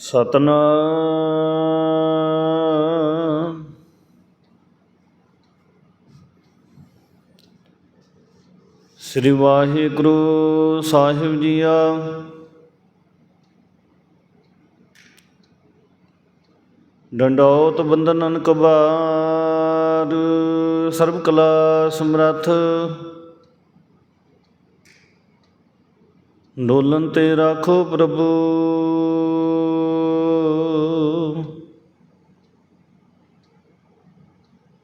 ਸਤਨਾਮ। ਸ੍ਰੀ ਵਾਹਿਗੁਰੂ ਸਾਹਿਬ ਜੀਆ। ਡੰਡੌਤ ਬੰਧਨ ਕਬਾਰ, ਸਰਬ ਕਲਾ ਸਮਰੱਥ। ਡੋਲਨ ਤੇ ਰੱਖੋ ਪ੍ਰਭੂ।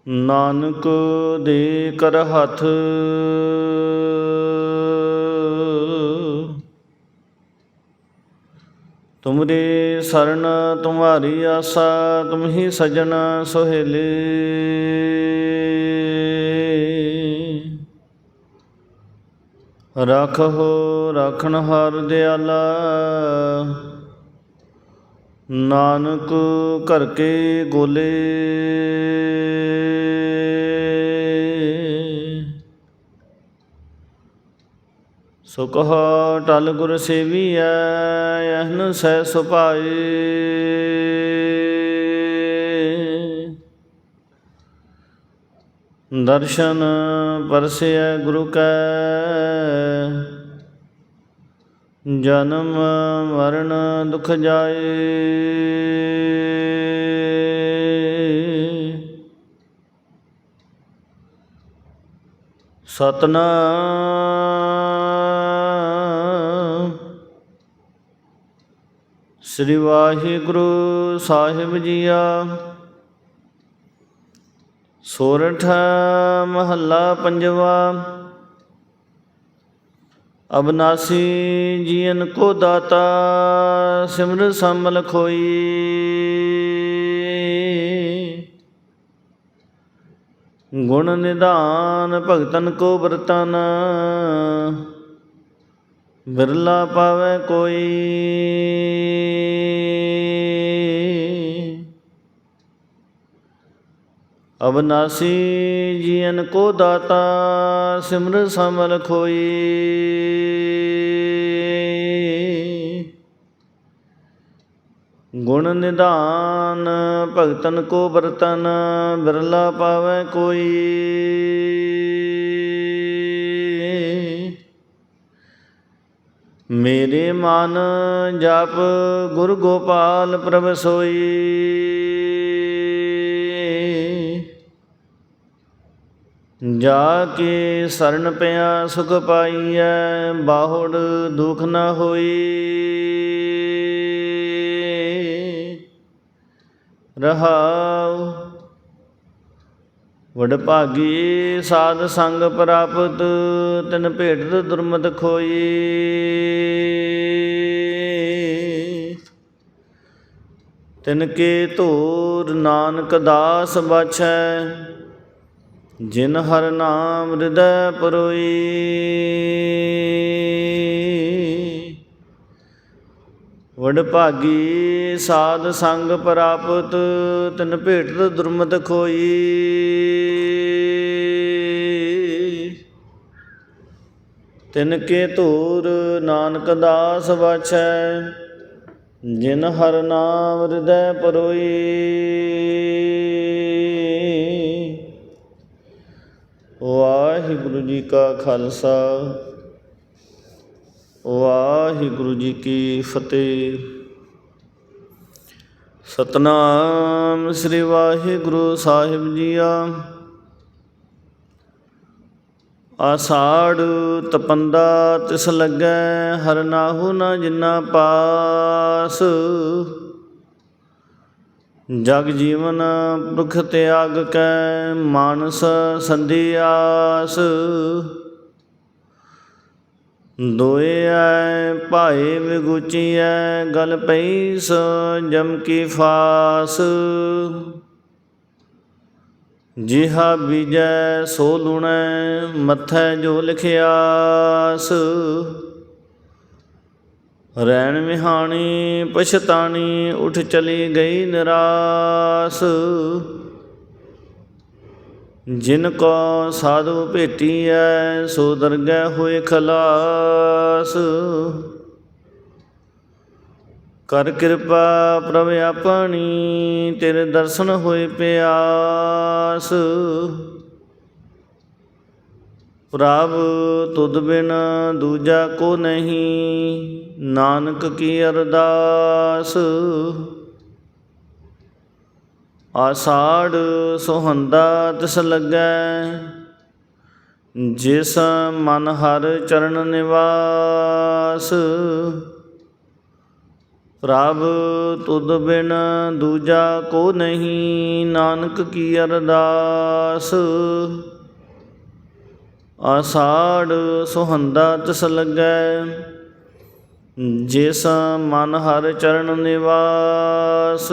ਨਾਨਕ ਦੇ ਕਰ ਹੱਥ। ਤੁਮਰੇ ਸਰਨ ਤੁਮਾਰੀ ਆਸਾ ਤੁਮ ਹੀ ਸਜਣ ਸੁਹੇਲੇ। ਰਖੋ ਰਖਣ ਹਰ ਦਿਆਲਾ। ਨਾਨਕ ਘਰ ਕੇ ਗੋਲੇ। ਸੋ ਟਲ ਗੁਰ ਸੇਵੀਐ ਇਹਨ ਸਹਿ ਸੁਭਾਏ ਦਰਸ਼ਨ ਪਰਸਿਐ ਗੁਰੂ ਕੈ, ਜਨਮ ਮਰਨ ਦੁਖ ਜਾਏ। ਸਤਨਾਮ ਸ੍ਰੀ ਵਾਹਿਗੁਰੂ ਸਾਹਿਬ ਜੀਆ। ਸੋਰਠ ਮਹੱਲਾ ਪੰਜਵਾ। ਅਬਨਾਸੀ ਜੀਵਨ ਕੋ ਦਾਤਾ, ਸਿਮਰ ਸੰਮਲ ਖੋਈ। ਗੁਣ ਨਿਧਾਨ ਭਗਤਨ ਕੋ ਵਰਤਨ। ਬਿਰਲਾ ਪਾਵੇ ਕੋਈ। ਅਬਨਾਸੀ ਜੀਵਨ ਕੋ ਦਾਤਾ, ਸਿਮਰ ਸਮਲ ਖੋਈ। ਗੁਣ ਨਿਧਾਨ, ਭਗਤਨ ਕੋ ਵਰਤਨ ਬਿਰਲਾ ਪਾਵੇ ਕੋਈ। ਮੇਰੇ ਮਨ ਜਪ ਗੁਰ ਗੋਪਾਲ ਪ੍ਰਭ ਸੋਈ। ਜਾ ਕੇ ਸਰਨ ਪਿਆ ਸੁਖ ਪਾਈਐ, ਬਾਹੁੜ ਦੁਖ ਨਾ ਹੋਈ। ਰਹਾਉ ਵਡ ਭਾਗੀ ਸਾਧ ਸੰਗ ਪ੍ਰਾਪਤ, ਤਿਨ ਭੇਟ ਦੁਰਮਤ ਖੋਈ। ਤਿਨ ਕੇ ਧੂਰ ਨਾਨਕ ਦਾਸ ਬਾਛੈ, ਜਿਨ ਹਰ ਨਾਮ ਹਿਰਦੈ ਪਰੋਈ। ਵਡ ਭਾਗੀ ਸਾਧ ਸੰਗ ਪ੍ਰਾਪਤ, ਤਿਨ ਭੇਟਤ ਦੁਰਮਤ ਖੋਈ। ਤਿਨ ਕੇ ਧੂਰ ਨਾਨਕ ਦਾਸ ਬਾਛੈ, ਜਿਨ ਹਰ ਨਾਮ ਹਿਰਦੈ ਪਰੋਈ। ਵਾਹਿਗੁਰੂ ਜੀ ਕਾ ਖਾਲਸਾ ਵਾਹਿਗੁਰੂ ਜੀ ਕੀ ਫਤਿਹ। ਸਤਨਾਮ ਸ੍ਰੀ ਵਾਹਿਗੁਰੂ ਸਾਹਿਬ ਜੀਆ। ਆਸਾੜ ਤਪੰਦਾ ਤਿਸ ਲੱਗੈ, ਹਰ ਨਾਹੂ ਨ ਜਿਨਾ ਪਾਸ। ਜਗ ਜੀਵਨ ਪੁਰਖ ਤਿਆਗ ਕੈ, ਮਾਨਸ ਸੰਧਿਆਸ ਆਸ ਦੋਏ ਐ ਭਾਏ ਵਿਗੁਚੀਐ ਗਲ ਪਈ ਸ ਜਮ ਕੀ ਫਾਸ। ਜਿਹਾ ਬੀਜੈ ਸੋ ਲੁਣੈ, ਮਥੈ ਜੋ ਲਿਖਿਆਸ। ਰੈਣ ਮਿਹਾਣੀ ਪਛਤਾਣੀ, ਉਠ ਚਲੀ ਗਈ ਨਿਰਾਸ। ਜਿਨ ਕੋ ਸਾਧੂ ਭੇਟੀਐ, ਸੋ ਦਰਗਹਿ ਹੋਏ ਖਲਾਸ। ਕਰ ਕਿਰਪਾ ਪ੍ਰਭ ਆਪਣੀ, ਤੇਰੇ ਦਰਸ਼ਨ ਹੋਏ ਪਿਆਸ। ਪ੍ਰਭ ਤੁਧ ਬਿਨ ਦੂਜਾ ਕੋ ਨਹੀਂ, ਨਾਨਕ ਕੀ ਅਰਦਾਸ। ਆਸਾੜ ਸੁਹੰਦਾ ਤਿਸ ਲੱਗੈ, ਜਿਸ ਮਨ ਹਰ ਚਰਨ ਨਿਵਾਸ। ਪ੍ਰਭ ਤੁਧ ਬਿਨ ਦੂਜਾ ਕੋ ਨਹੀਂ, ਨਾਨਕ ਕੀ ਅਰਦਾਸ। ਆਸਾੜ ਸੁਹੰਦਾ ਤਿਸ ਲੱਗੈ, ਜਿਸ ਮਨ ਹਰ ਚਰਨ ਨਿਵਾਸ।